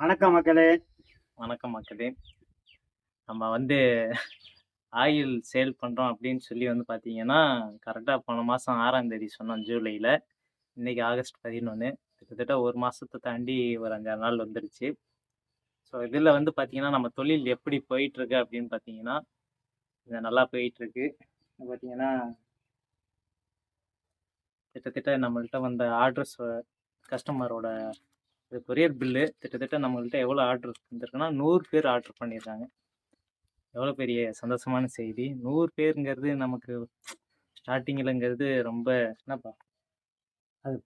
வணக்கம் மக்களே. வணக்கம் மக்களே. நம்ம வந்து ஆயில் சேல் பண்ணுறோம் அப்படின்னு சொல்லி வந்து பார்த்தீங்கன்னா கரெக்டாக போன மாதம் ஆறாம் தேதி சொன்னோம் ஜூலையில் இன்றைக்கி ஆகஸ்ட் பதினொன்று கிட்டத்தட்ட ஒரு மாதத்தை தாண்டி ஒரு அஞ்சாறு நாள் வந்துருச்சு. ஸோ இதில் வந்து பார்த்தீங்கன்னா நம்ம தொழில் எப்படி போயிட்டுருக்கு அப்படின்னு பார்த்தீங்கன்னா இது நல்லா போயிட்டுருக்கு. பார்த்தீங்கன்னா கிட்டத்தட்ட நம்மள்கிட்ட வந்த ஆர்டர்ஸ் கஸ்டமரோட இது கொரியர் பில்லு. கிட்டத்தட்ட நம்மள்ட்ட எவ்வளோ ஆர்டர் வந்திருக்குன்னா நூறு பேர் ஆர்டர் பண்ணியிருக்காங்க எவ்வளோ பெரிய சந்தோஷமான செய்தி. நூறு பேருங்கிறது நமக்கு ஸ்டார்டிங்கில்ங்கிறது ரொம்ப என்னப்பா? அது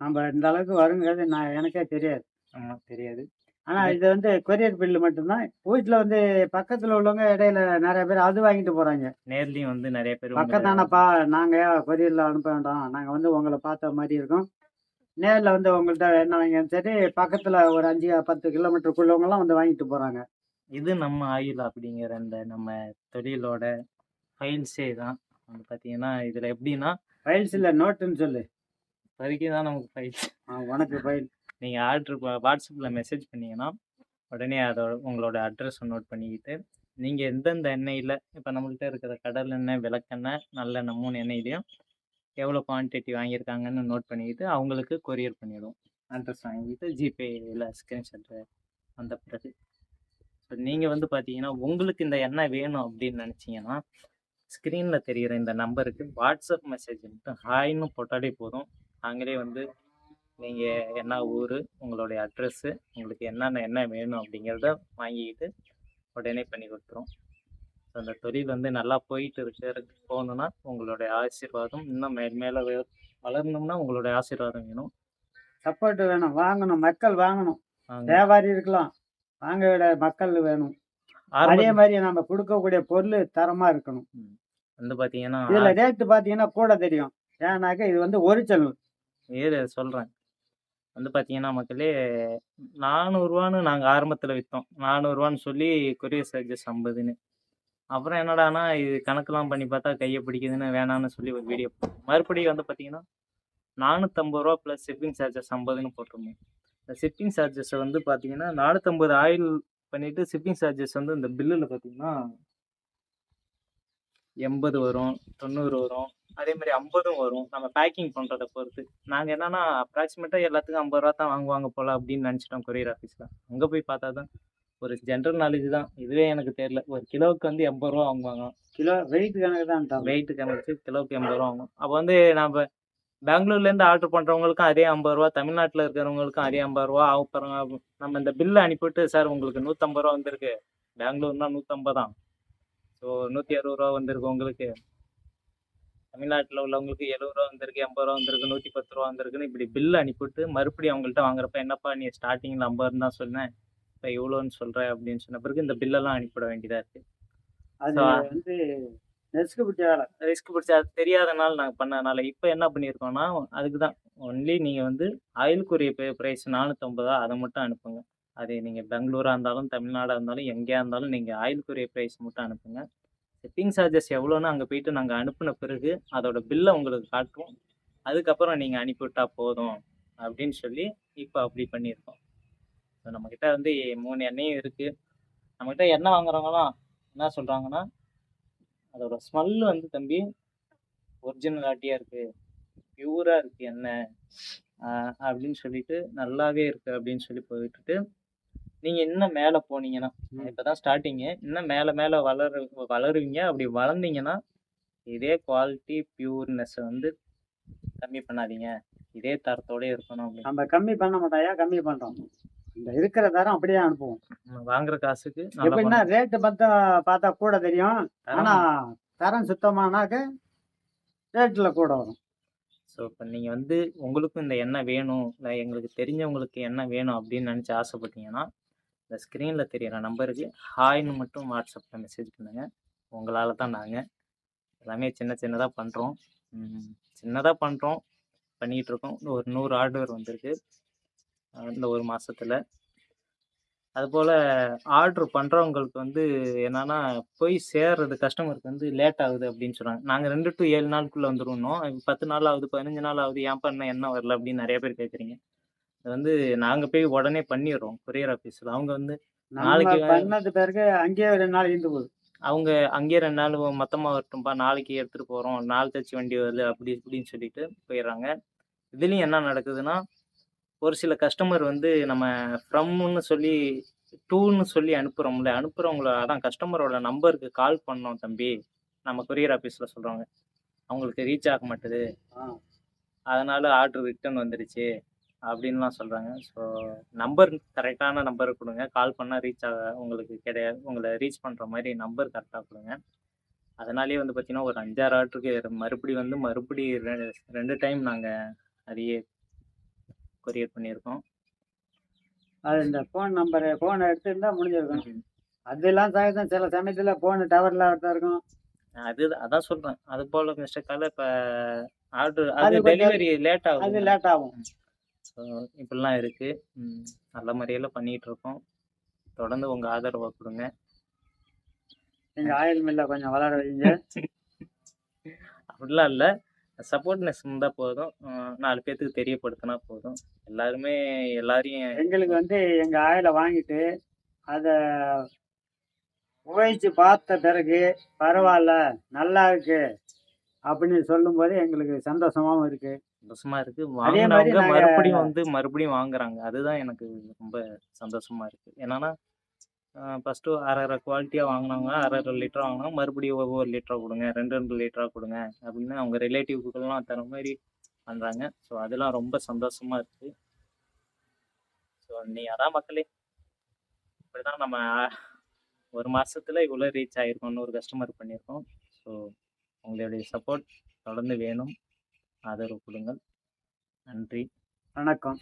நம்ம இந்த அளவுக்கு வருங்கிறது நான் எனக்கே தெரியாது. ஆமாம் தெரியாது. ஆனால் இது வந்து கொரியர் பில்லு மட்டும்தான். வீட்டில் வந்து பக்கத்தில் உள்ளவங்க இடையில நிறைய பேர் அது வாங்கிட்டு போகிறாங்க நேர்லேயும் வந்து நிறைய பேர் பக்கத்தானப்பா நாங்கள் கொரியரில் அனுப்ப வேண்டாம். நாங்கள் வந்து உங்களை பார்த்த மாதிரி இருக்கோம். நேரில் வந்து உங்கள்கிட்ட என்ன வாங்க சரி பக்கத்தில் ஒரு அஞ்சு பத்து கிலோமீட்டருக்குள்ளவங்கலாம் வந்து வாங்கிட்டு போகிறாங்க இது நம்ம ஆயில் அப்படிங்கிற இந்த நம்ம தொழிலோட ஃபைல்ஸே தான். வந்து பார்த்தீங்கன்னா இதில் எப்படின்னா ஃபைல்ஸ் இல்லை நோட்டுன்னு சொல்லு. இப்போதைக்கு தான் நமக்கு ஃபைல்ஸ் ஆ, உனக்கு ஃபைல் நீங்கள் ஆர்டர் வாட்ஸ்அப்பில் மெசேஜ் பண்ணீங்கன்னா உடனே அதோட உங்களோட அட்ரஸ் நோட் பண்ணிக்கிட்டு நீங்கள் எந்தெந்த எண்ணெயில் இப்போ நம்மள்ட்ட இருக்கிற கடல் எண்ணெய் விளக்கெண்ணெய் நல்லெண்ணெய் மூணு எண்ணெயிலையும் எவ்வளோ குவான்டிட்டி வாங்கியிருக்காங்கன்னு நோட் பண்ணிக்கிட்டு அவங்களுக்கு கொரியர் பண்ணிவிடுவோம் அட்ரஸ் வாங்கிட்டு ஜிபேயில் ஸ்க்ரீன்ஷாட்டு வந்த பிறகு. ஸோ நீங்கள் வந்து பார்த்தீங்கன்னா உங்களுக்கு இந்த எண்ணெய் வேணும் அப்படின்னு நினச்சிங்கன்னா ஸ்க்ரீனில் தெரிகிற இந்த நம்பருக்கு வாட்ஸ்அப் மெசேஜ் மட்டும் ஹாய்னு போட்டாலே போதும். நாங்களே வந்து நீங்கள் என்ன ஊர் உங்களுடைய அட்ரஸ்ஸு உங்களுக்கு என்னென்ன என்ன வேணும் அப்படிங்கிறத வாங்கிக்கிட்டு உடனே பண்ணி கொடுத்துரும் அந்த தொழில் வந்து நல்லா போயிட்டு இருக்கிறதுக்கு போகணுன்னா உங்களுடைய ஆசீர்வாதம் இன்னும் மேல் மேலே வளரணும்னா உங்களுடைய ஆசீர்வாதம் வேணும். சப்போர்ட் வேணும். வாங்கணும். மக்கள் வாங்கணும். வாங்க. வியாபாரி இருக்கலாம். வாங்க விட மக்கள் வேணும். அதே மாதிரி நம்ம கொடுக்கக்கூடிய பொருள் தரமா இருக்கணும். வந்து பார்த்தீங்கன்னா இதுல ரேட்டு பாத்தீங்கன்னா கூட தெரியும். ஏன்னாக்க இது வந்து ஒரிஜினல் ஏறு சொல்கிறேன் வந்து பார்த்தீங்கன்னா மக்களே நானூறுரூவான்னு நாங்கள் ஆரம்பத்தில் விற்றோம் நானூறுரூவான்னு சொல்லி கொரியர் சார்ஜஸ் ஐம்பதுன்னு. அப்புறம் என்னடானா இது கணக்கெல்லாம் பண்ணி பார்த்தா கையை பிடிக்குதுன்னு வேணான்னு சொல்லி ஒரு வீடியோ மறுபடியும் வந்து பார்த்தீங்கன்னா நானூற்றம்பது ரூபா ப்ளஸ் ஷிப்பிங் சார்ஜஸ் ஐம்பதுன்னு போட்டிருந்தோம் இந்த ஷிப்பிங் சார்ஜஸை வந்து பார்த்தீங்கன்னா நானூற்றம்பது ஆயில் பண்ணிவிட்டு ஷிப்பிங் சார்ஜஸ் வந்து இந்த பில்லில் பார்த்தீங்கன்னா எண்பது வரும் தொண்ணூறு வரும். அதே மாதிரி ஐம்பதும் வரும். நம்ம பேக்கிங் பண்ணுறதை பொறுத்து. நாங்கள் என்னன்னா அப்ராக்சிமேட்டாக எல்லாத்துக்கும் ஐம்பது ரூபா தான் வாங்குவாங்க போல் அப்படின்னு நினச்சிட்டோம் கொரியர் ஆஃபீஸில் அங்கே போய் பார்த்தா தான் ஒரு ஜென்ரல் நாலேஜ் தான். இதுவே எனக்கு தெரியல. ஒரு கிலோவுக்கு வந்து எண்பது ரூபா வாங்குவாங்க. கிலோ வெயிட் கணக்கு தான் வெயிட் கணக்கு கிலோவுக்கு எண்பது ரூபா வாங்குவோம். அப்போ வந்து நம்ம பெங்களூர்லேருந்து ஆர்டர் பண்ணுறவங்களுக்கும் அதே ஐம்பது ரூபா தமிழ்நாட்டில் இருக்கிறவங்களுக்கும் அதே ஐம்பது ரூபா அப்புறம் நம்ம இந்த பில்லை அனுப்பிவிட்டு சார் உங்களுக்கு நூற்றம்பது ரூபா வந்திருக்கு. பெங்களூர்னா நூற்றம்பது தான். ஸோ நூற்றி அறுபது ரூபா வந்திருக்கு உங்களுக்கு. தமிழ்நாட்டில் உள்ளவங்களுக்கு எழுபது ரூபா வந்திருக்கு எண்பது ரூபா வந்திருக்கு நூற்றி பத்து ரூபா வந்திருக்குன்னு இப்படி பில் அனுப்பிவிட்டு மறுபடியும் அவங்கள்ட்ட வாங்குறப்ப என்னப்பா நீ ஸ்டார்டிங்கில் ஐம்பதுன்னு தான் சொன்னேன் இப்போ இவ்வளோன்னு சொல்கிற அப்படின்னு சொன்ன பிறகு இந்த பில்லெல்லாம் அனுப்பிவிட வேண்டியதாக இருக்குது அது வந்து நெஸ்க்கு பிடிச்ச வேலை ரிஸ்க் பிடிச்ச அது தெரியாதனால நாங்கள் பண்ணதுனால இப்போ என்ன பண்ணியிருக்கோம்னா அதுக்கு தான் ஒன்லி நீங்கள் வந்து ஆயிலுக்குரிய ப்ரைஸ் நானூற்றம்பதா அதை மட்டும் அனுப்புங்க. அது நீங்கள் பெங்களூராக இருந்தாலும் தமிழ்நாடாக இருந்தாலும் எங்கேயா இருந்தாலும் நீங்கள் ஆயிலுக்குரிய ப்ரைஸ் மட்டும் அனுப்புங்க. ஷிப்பிங் சார்ஜஸ் எவ்வளோன்னு அங்கே போயிட்டு நாங்கள் அனுப்பின பிறகு அதோட பில்லை உங்களுக்கு காட்டுவோம். அதுக்கப்புறம் நீங்கள் அனுப்பிவிட்டா போதும் அப்படின்னு சொல்லி இப்போ அப்படி பண்ணியிருக்கோம். ஸோ நம்மக்கிட்ட வந்து மூணு எண்ணெயும் இருக்குது நம்மக்கிட்ட எண்ணெய் வாங்குறவங்களாம் என்ன சொல்கிறாங்கன்னா அதோட ஸ்மெல் வந்து தம்பி ஒரிஜினலாட்டியாக இருக்குது பியூராக இருக்குது எண்ணெய். அப்படின்னு சொல்லிட்டு நல்லாவே இருக்குது அப்படின்னு சொல்லி போயிட்டுட்டு நீங்கள் இன்னும் மேலே போனீங்கன்னா இப்போ தான் ஸ்டார்டிங்கு இன்னும் மேலே மேலே வளரு வளருவீங்க. அப்படி வளர்ந்தீங்கன்னா இதே குவாலிட்டி பியூர்னஸ் வந்து கம்மி பண்ணாதீங்க. இதே தரத்தோடயே இருக்கணும் நம்ம கம்மி பண்ண மாட்டாயா கம்மி பண்றோம்? இந்த இருக்கிற தரம் அப்படியே அனுப்புவோம். வாங்குற காசுக்கு எப்படின்னா ரேட்டு பார்த்தா பார்த்தா கூட தெரியும். ஆனா தரம் சுத்தமானாக்க ரேட்ல கூட வரும். ஸோ இப்போ நீங்கள் வந்து உங்களுக்கும் இந்த எண்ணெய் வேணும் இல்லை எங்களுக்கு தெரிஞ்சவங்களுக்கு எண்ணெய் வேணும் அப்படின்னு நினச்சி ஆசைப்பட்டீங்கன்னா இந்த ஸ்க்ரீனில் தெரியிற நம்பருக்கு ஹாய்னு மட்டும் வாட்ஸ்அப்பில் மெசேஜ் பண்ணுங்கள் உங்களால் தான் நாங்கள் எல்லாமே சின்ன சின்னதாக பண்ணுறோம் சின்னதாக பண்ணுறோம் பண்ணிகிட்டு இருக்கோம். ஒரு நூறு ஆர்டர் வந்திருக்கு. இந்த ஒரு மாசத்துல. அதுபோல் ஆர்டர் பண்ணுறவங்களுக்கு வந்து என்னன்னா போய் சேர்றது கஸ்டமருக்கு வந்து லேட் ஆகுது அப்படின்னு சொல்கிறாங்க நாங்கள் ரெண்டு டு ஏழு நாளுக்குள்ளே வந்துருவோம். பத்து நாள் ஆகுது பதினஞ்சு நாள் ஆகுது ஏன் பண்ண என்ன வரல அப்படின்னு நிறைய பேர் கேட்குறீங்க அது வந்து நாங்க போய் உடனே பண்ணிடுறோம் கொரியர் ஆஃபீஸில் அவங்க வந்து நாளைக்கு பண்ணது பிறகு அங்கேயே ரெண்டு நாள் இருந்து போகுது. அவங்க அங்கேயே ரெண்டு நாள் மொத்தமாக வரட்டும்பா நாளைக்கு எடுத்துகிட்டு போகிறோம் நாள் தச்சு வண்டி வருது அப்படி இப்படின்னு சொல்லிட்டு போயிடுறாங்க. இதுலேயும் என்ன நடக்குதுன்னா ஒரு சில கஸ்டமர் வந்து நம்ம ஃப்ரம்னு சொல்லி டூன்னு சொல்லி அனுப்புகிறோம்ல அனுப்புகிறவங்கள அதான் கஸ்டமரோட நம்பருக்கு கால் பண்ணோம் தம்பி. நம்ம கொரியர் ஆஃபீஸில் சொல்கிறாங்க அவங்களுக்கு ரீச் ஆக மாட்டுது. அதனால ஆர்டர் ரிட்டர்ன் வந்துடுச்சு அப்படின்லாம் சொல்கிறாங்க ஸோ நம்பர் கரெக்டான நம்பர் கொடுங்க. கால் பண்ணால் ரீச் ஆக உங்களுக்கு கிடையாது. உங்களை ரீச் பண்ணுற மாதிரி நம்பர் கரெக்டாக கொடுங்க. அதனாலேயே வந்து பார்த்தீங்கன்னா ஒரு அஞ்சாறு ஆர்டருக்கு மறுபடி வந்து மறுபடி ரெ- ரெண்டு டைம் நாங்கள் அதையே கொரியர் பண்ணியிருக்கோம். அது இந்த ஃபோன் நம்பரு ஃபோன் எடுத்துருந்தா முடிஞ்சிருக்கும். அதெல்லாம் தான் சில சமயத்துல ஃபோன் டவர்ல தான் இருக்கும். அது அதான் சொல்கிறேன் அது போல் மிஸ்டேக்கால இப்போ ஆர்டர் அது அது டெலிவரி லேட் அது ஆகும். லேட் ஆகும் ஸோ இப்படிலாம் இருக்குது நல்ல முறையில் பண்ணிகிட்டு இருக்கோம். தொடர்ந்து உங்கள் ஆதரவை கொடுங்க. எங்க ஆயில் மில்ல கொஞ்சம் வளர வைங்க. அப்படிலாம் இல்லை. சப்போர்ட்னஸ் இருந்தால் போதும். நாலு பேர்த்துக்கு தெரியப்படுத்தினா போதும். எல்லாருமே எல்லாரையும் எங்களுக்கு வந்து எங்க ஆயில வாங்கிட்டு அத உழைச்சு பார்த்த பிறகு பரவாயில்ல நல்லா இருக்கு அப்படின்னு சொல்லும்போது எங்களுக்கு சந்தோஷமாவும் இருக்கு. சந்தோஷமா இருக்கு. வாங்கினவங்க மறுபடியும் வந்து மறுபடியும் வாங்குறாங்க. அதுதான் எனக்கு ரொம்ப சந்தோஷமா இருக்கு. என்னன்னா ஃபஸ்ட்டு அரை அரை குவாலிட்டியாக வாங்கினவங்க அரை அரை லிட்டராக வாங்கினா மறுபடியும் ஒவ்வொரு லிட்டராக கொடுங்க ரெண்டு ரெண்டு லிட்டராக கொடுங்க அப்படின்னு அவங்க ரிலேட்டிவ்க்குலாம் தர மாதிரி பண்ணுறாங்க ஸோ அதெல்லாம் ரொம்ப சந்தோஷமாக இருக்குது ஸோ நீ அதான் மக்களே. இப்படி தான் நம்ம ஒரு மாதத்தில் இவ்வளோ ரீச் ஆகிருக்கோம்னு இன்னொரு கஸ்டமர் பண்ணியிருக்கோம். ஸோ உங்களுடைய சப்போர்ட் தொடர்ந்து வேணும். ஆதரவு கொடுங்கள். நன்றி. வணக்கம்.